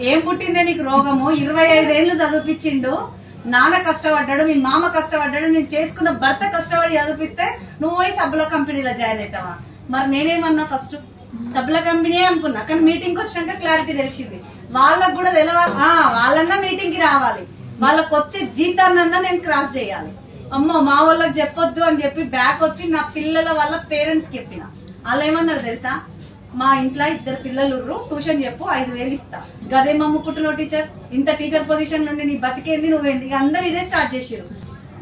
ఏం పుట్టిందే నీకు రోగము? ఇరవై ఐదేళ్ళు చదివిపించిండు. నాన్న కష్టపడ్డాడు మీ మామ కష్టపడ్డాడు నేను చేసుకున్న భర్త కష్టపడి చదివిపిస్తే నువ్వు పోయి సబ్బుల కంపెనీలో జాయిన్ అవుతావా? మరి నేనేమన్నా ఫస్ట్ సబ్బుల కంపెనీ అనుకున్నా కానీ మీటింగ్ వచ్చినాక క్లారిటీ తెలిసింది. వాళ్ళకు కూడా తెలవాలి ఆ, వాళ్ళన్నా మీటింగ్కి రావాలి. వాళ్ళకి వచ్చే జీతాన్నన్నా నేను క్రాస్ చేయాలి. అమ్మో మా వాళ్ళకి చెప్పొద్దు అని చెప్పి బ్యాక్ వచ్చి నా పిల్లల వాళ్ళ పేరెంట్స్ చెప్పిన. వాళ్ళు ఏమన్నారు తెలుసా? మా ఇంట్లో ఇద్దరు పిల్లలు ట్యూషన్ చెప్పు ఐదు వేలు ఇస్తా. గదే మమ్మ పుట్టిన టీచర్ ఇంత టీచర్ పొజిషన్ నుండి నీ బతికేంది నువ్వేంది? అందరు ఇదే స్టార్ట్ చేసారు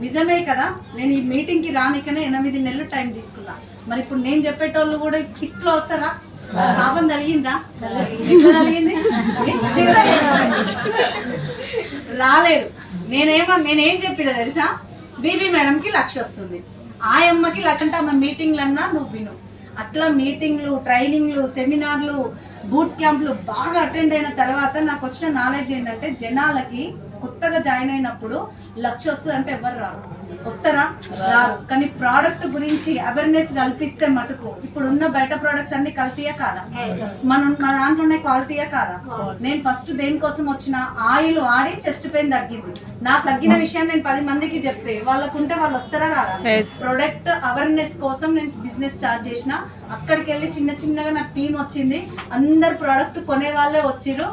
నిజమే కదా నేను ఈ మీటింగ్కి రానికనే ఎనిమిది నెలలు టైం తీసుకున్నా. మరి ఇప్పుడు నేను చెప్పేటోళ్ళు కూడా కిట్లో వస్తారా? పాపం జరిగిందా? జరిగింది. రాలేదు. నేనేమో నేనేం చెప్పిన తెలుసా? బీబీ మేడం కి లక్ష వస్తుంది. ఆ అమ్మకి లక్ష అంటే ఆమె మీటింగ్లన్నా నువ్వు విను. అట్లా మీటింగ్లు ట్రైనింగ్లు సెమినార్లు బూట్ క్యాంప్లు బాగా అటెండ్ అయిన తర్వాత నాకు వచ్చిన నాలెడ్జ్ ఏంటంటే జనాలకి కొత్తగా జాయిన్ అయినప్పుడు లక్ష వస్తుంది అంటే ఎవరు రారు. వస్తారా? రారు కానీ ప్రోడక్ట్ గురించి అవేర్నెస్ కల్పిస్తే మటుకు ఇప్పుడు ఉన్న బయట ప్రోడక్ట్స్ అన్ని కల్తీయా కాదా మనం మన దాంట్లోనే క్వాలిటీయా కాదా నేను ఫస్ట్ దేనికోసం వచ్చిన ఆయిల్ ఆడి చెస్ట్ పెయిన్ తగ్గింది. నాకు తగ్గిన విషయాన్ని నేను పది మందికి చెప్తే వాళ్ళకుంటే వాళ్ళు వస్తారా కాదా ప్రొడక్ట్ అవేర్నెస్ కోసం నేను బిజినెస్ స్టార్ట్ చేసిన అక్కడికి వెళ్ళి చిన్న చిన్నగా నాకు టీం వచ్చింది. అందరు ప్రోడక్ట్ కొనే వాళ్ళే వచ్చిర్రు.